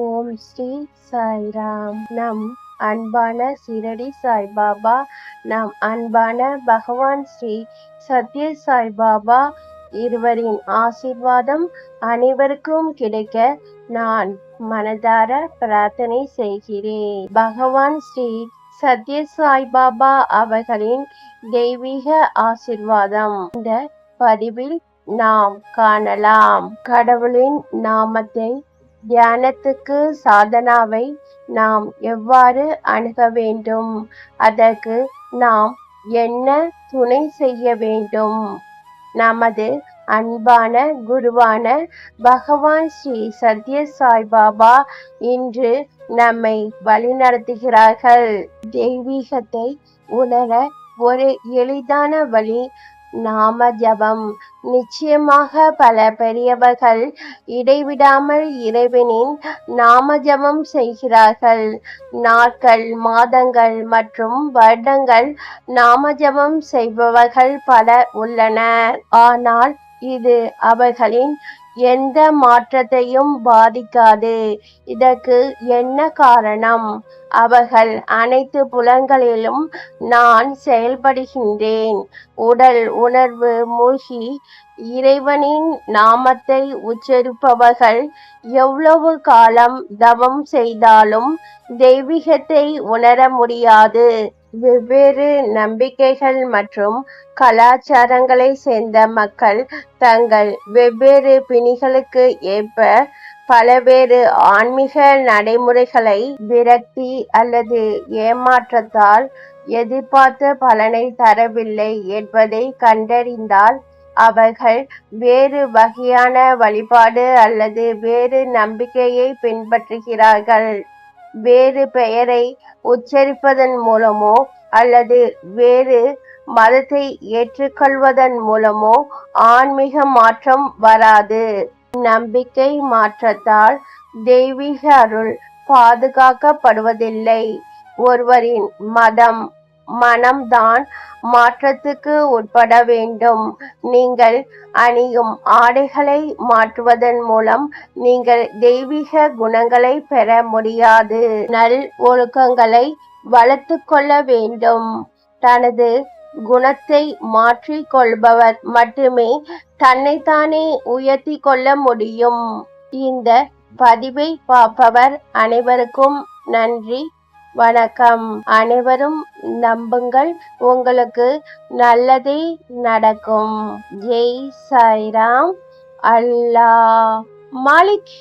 ஓம் ஸ்ரீ சாய்ராம். நம் அன்பான சிரடி சாய்பாபா நம் அன்பான பகவான் ஸ்ரீ சத்ய சாய்பாபா இருவரின் ஆசிர்வாதம் அனைவருக்கும் கிடைக்க நான் மனதார பிரார்த்தனை செய்கிறேன். பகவான் ஸ்ரீ சத்ய சாய்பாபா அவர்களின் தெய்வீக ஆசிர்வாதம். இந்த பதிவில் நாம் காணலாம். கடவுளின் நாமத்தை தியானத்துக்கு சாதனாவை நாம் எவ்வாறு அணுக வேண்டும்? அதற்கு நாம் என்ன துணை செய்ய வேண்டும்? நமது அன்பான குருவான பகவான் ஸ்ரீ சத்ய சாய்பாபா இன்று நம்மை வழிநடத்துகிறார்கள். தெய்வீகத்தை உணர ஒரு எளிதான வழி நாம ஜபம் நிச்சயமாக பல பெரியவர்கள் இடைவிடாமல் இறைவனின் நாம ஜபம் செய்கிறார்கள். நாட்கள் மாதங்கள் மற்றும் வருடங்கள் நாம ஜபம் செய்பவர்கள் பல உள்ளனர் ஆனால் இது அவர்களின் எந்த மாற்றத்தையும் பாதிக்காது. இதற்கு என்ன காரணம்? அவர்கள் அனைத்து புலங்களிலும் நான் செயல்படுகின்றேன். உடல் உணர்வு மூழ்கி இறைவனின் நாமத்தை உச்சரிப்பவர்கள் எவ்வளவு காலம் தவம் செய்தாலும் தெய்வீகத்தை உணர முடியாது. வெவ்வேறு நம்பிக்கைகள் மற்றும் கலாச்சாரங்களை சேர்ந்த மக்கள் தங்கள் வெவ்வேறு பிணிகளுக்கு ஏற்ப பலவேறு ஆன்மீக நடைமுறைகளை விரக்தி அல்லது ஏமாற்றத்தால் எதிர்பார்த்த பலனை தரவில்லை என்பதை கண்டறிந்தால் அவர்கள் வேறு வகையான வழிபாடு அல்லது வேறு நம்பிக்கையை பின்பற்றுகிறார்கள். வேறு பெயரை உச்சரிப்பதன் மூலமோ அல்லது வேறு மதத்தை ஏற்றுக்கொள்வதன் மூலமோ ஆன்மீக மாற்றம் வராது. நம்பிக்கை மாற்றத்தால் தெய்வீக அருள் பாதுகாக்கப்படுவதில்லை. ஒருவரின் மதம் மனம்தான் மாற்றத்துக்கு உட்பட வேண்டும். நீங்கள் அணியும் ஆடைகளை மாற்றுவதன் மூலம் நீங்கள் தெய்வீக குணங்களை பெற முடியாது. நல் ஒழுக்கங்களை வளர்த்து கொள்ள வேண்டும். தனது குணத்தை மாற்றிக் கொள்பவர் மட்டுமே தன்னைத்தானே உயர்த்தி கொள்ள முடியும். இந்த பதிவை பார்ப்பவர் அனைவருக்கும் நன்றி வணக்கம். அனைவரும் நம்புங்கள் உங்களுக்கு நல்லதே நடக்கும். ஜெய் சாய்ராம். அல்லா மாலிக்.